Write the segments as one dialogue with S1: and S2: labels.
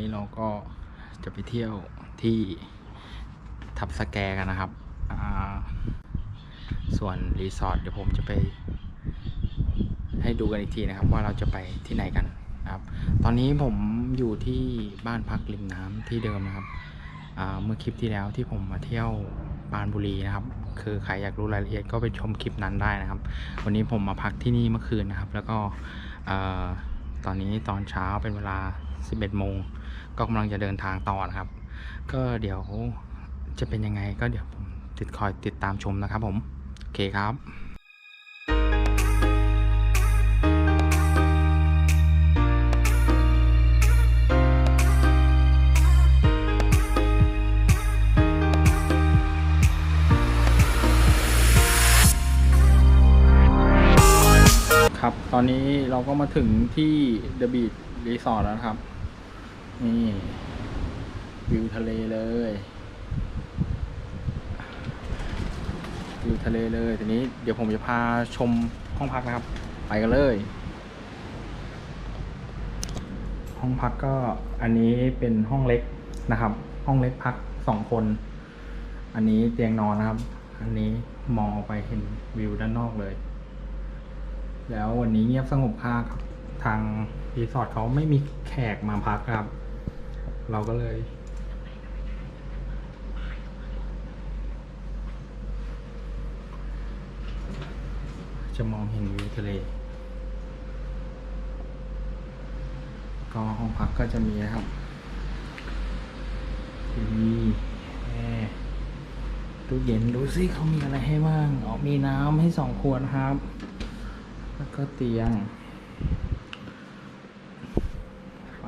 S1: นี้เราก็จะไปเที่ยวที่ทับสแกกันนะครับ ส่วนรีสอร์ทเดี๋ยวผมจะไป ให้ดูกันอีกทีนะครับ ว่าเราจะไปที่ไหนกันนะครับ ตอนนี้ผมอยู่ที่บ้านพักริมน้ำที่เดิมนะครับ เมื่อคลิปที่แล้วที่ผมมาเที่ยวปานบุรีนะครับ คือใครอยากรู้รายละเอียดก็ไปชมคลิปนั้นได้นะครับ วันนี้ผมมาพักที่นี่เมื่อคืนนะครับ แล้วก็ตอนนี้ตอนเช้าเป็นเวลา 11โมง ก็กำลังจะเดินทางต่อนะครับ ก็เดี๋ยวจะเป็นยังไงก็เดี๋ยวผมติดคอยติดตามชมนะครับ ผมโอเคครับครับ ตอนนี้เราก็มาถึงที่เดอะบี c รีสอร์ทแล้วครับ นี่วิวทะเลเลยวิวทะเลเลยทีนี้เดี๋ยวผมจะพาชมห้องพักนะครับ ไปกันเลย ห้องพักก็อันนี้เป็นห้องเล็กนะครับ ห้องเล็กพักสองคน อันนี้เตียงนอนนะครับ อันนี้มองออกไปเห็นวิวด้านนอกเลย แล้ววันนี้เงียบสงบมากครับทางรีสอร์ทเขาไม่มีแขกมาพักครับ เราก็เลยจะมองเห็นวิวทะเล ก็ห้องพักก็จะมีนะครับทีวีแอร์ตู้เย็นดูสิเขามีอะไรให้บ้างอ๋อมีน้ำให้สองขวดครับ แล้วก็เตียง ไฟ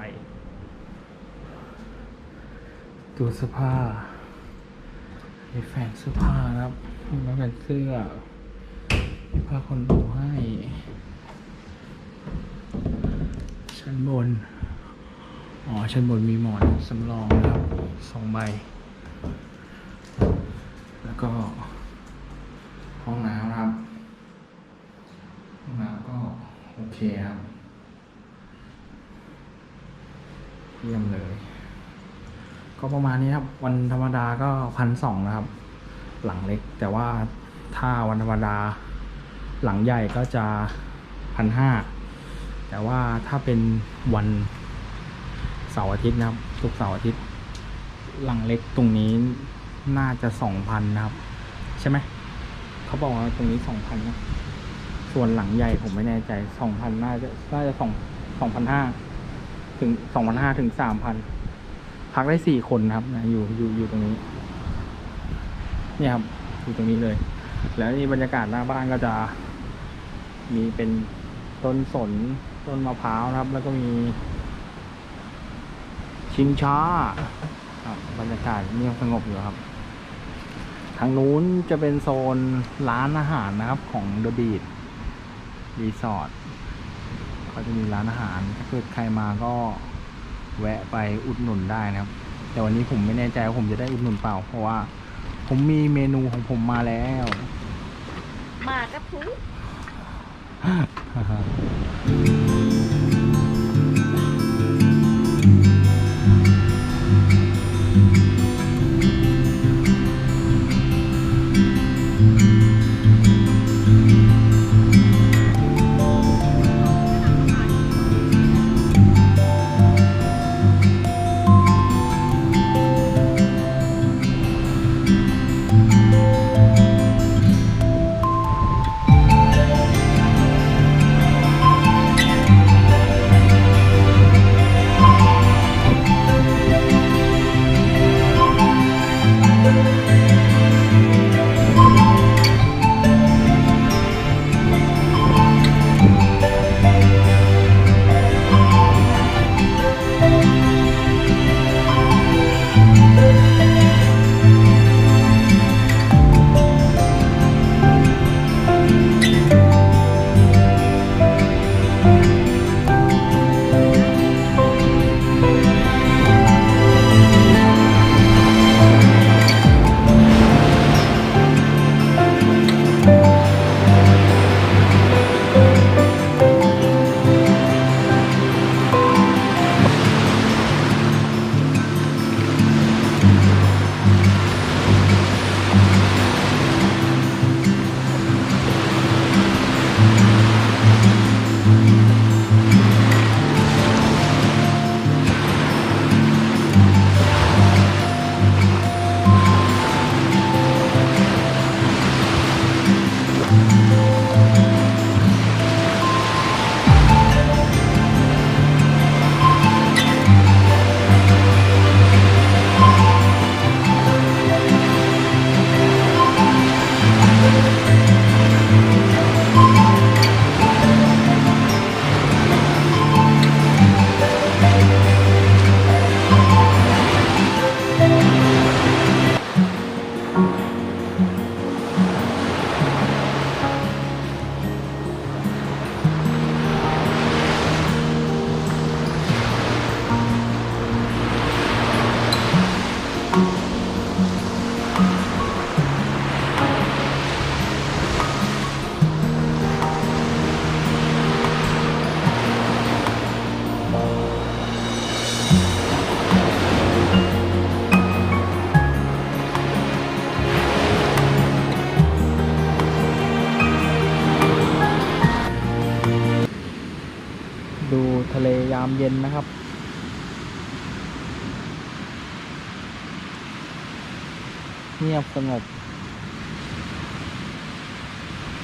S1: ตู้เสื้อผ้ามีแฝงเสื้อผ้านะครับมีมาเป็นเสื้อมีผ้าขนหนูให้ ชั้นบน อ๋อ ชั้นบนมีหมอนสำรองนะครับสองใบ แล้วก็ ห้องน้ำนะครับ ห้องน้ำก็โอเคครับ เยี่ยมเลย ก็ประมาณนี้ครับ วันธรรมดาก็พันสองนะครับ หลังเล็ก แต่ว่าถ้าวันธรรมดา หลังใหญ่ก็จะพันห้าแต่ว่าถ้าเป็นวันเสาร์อาทิตย์นะครับทุกเสาร์อาทิตย์ หลังเล็กตรงนี้น่าจะสองพันนะครับ ใช่ไหมเขาบอกว่าตรงนี้สองพันนะส่วนหลังใหญ่ผมไม่แน่ใจสองพันน่าจะน่าจะสองสองพันห้าถึงสองพันห้าถึงสามพัน พักได้สี่คนครับนะอยู่อยู่อยู่ตรงนี้ เนี่ยครับอยู่ตรงนี้เลย แล้วนี่บรรยากาศหน้าบ้านก็จะ มีเป็นต้นสนต้นมะพร้าวนะครับ แล้วก็มี ชิงช้าครับบรรยากาศเงียบสงบอยู่ครับ ทางนู้นจะเป็นโซนร้านอาหารนะครับ ของเดอะบี c รีสอร์ทเขาจะมีร้านอาหาร ถ้าเกิดใครมาก็ แวะไปอุดหนุนได้นะครับ แต่วันนี้ผมไม่แน่ใจว่าผมจะได้อุดหนุนเปล่า เพราะว่า ผมมีเมนูของผมมาแล้ว
S2: หมากั ดูทะ
S1: เลยามเย็นนะครับ เงียบสงบ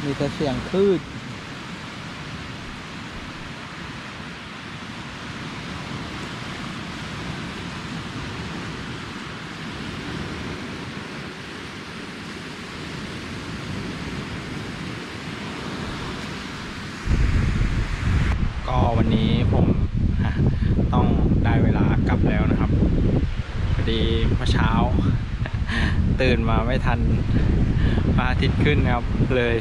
S1: มีแต่เสียงคลื่น นนี้ผมต้องได้เวลากลับแล้วนะครับพอดีเมื่อเช้า ตื่นมาไม่ทันพระอาทิตย์ขึ้นนะครับ เลย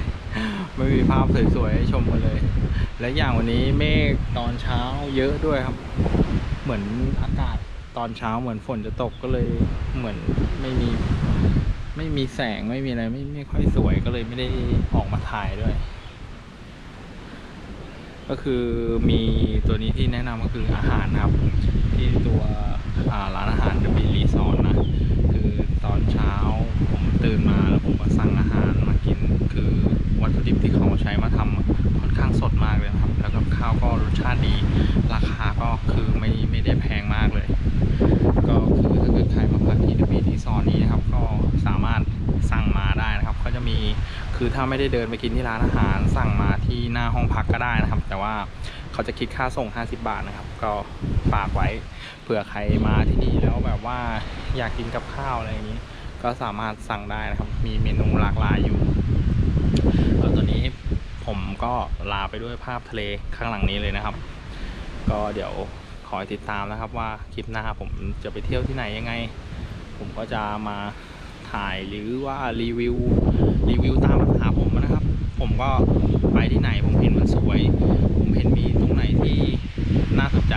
S1: ไม่มีภาพสวยๆให้ชมกันเลย และอย่างวันนี้เมฆตอนเช้าเยอะด้วยครับ เหมือนอากาศตอนเช้าเหมือนฝนจะตกก็เลยเหมือนไม่มีไม่มีแสงไม่มีอะไรไม่ไม่ค่อยสวยก็เลยไม่ได้ออกมาถ่ายด้วย ก็คือมีตัวนี้ที่แนะนำก็คืออาหารนะครับ ที่ตัวร้านอาหารจะมีรีสอร์ทนะ คือตอนเช้าผมตื่นมาแล้วผมก็สั่งอาหาร ไม่ได้เดินไปกินที่ร้านอาหาร สั่งมาที่หน้าห้องพักก็ได้นะครับ แต่ว่าเขาจะคิดค่าส่ง 50 บาทนะครับ ก็ฝากไว้เผื่อใครมาที่นี่แล้วแบบว่าอยากกินกับข้าวอะไรอย่างนี้ ก็สามารถสั่งได้นะครับ มีเมนูหลากหลายอยู่แล้วตอนนี้ผมก็ลาไปด้วยภาพทะเลข้างหลังนี้เลยนะครับ ก็เดี๋ยวคอยติดตามนะครับว่าคลิปหน้าผมจะไปเที่ยวที่ไหนยังไง ผมก็จะมาถ่ายหรือว่ารีวิวรีวิวตามภาษา ผมก็ไปที่ไหนผมเห็นมันสวย ผมเห็นมีตรงไหนที่น่าสนใจ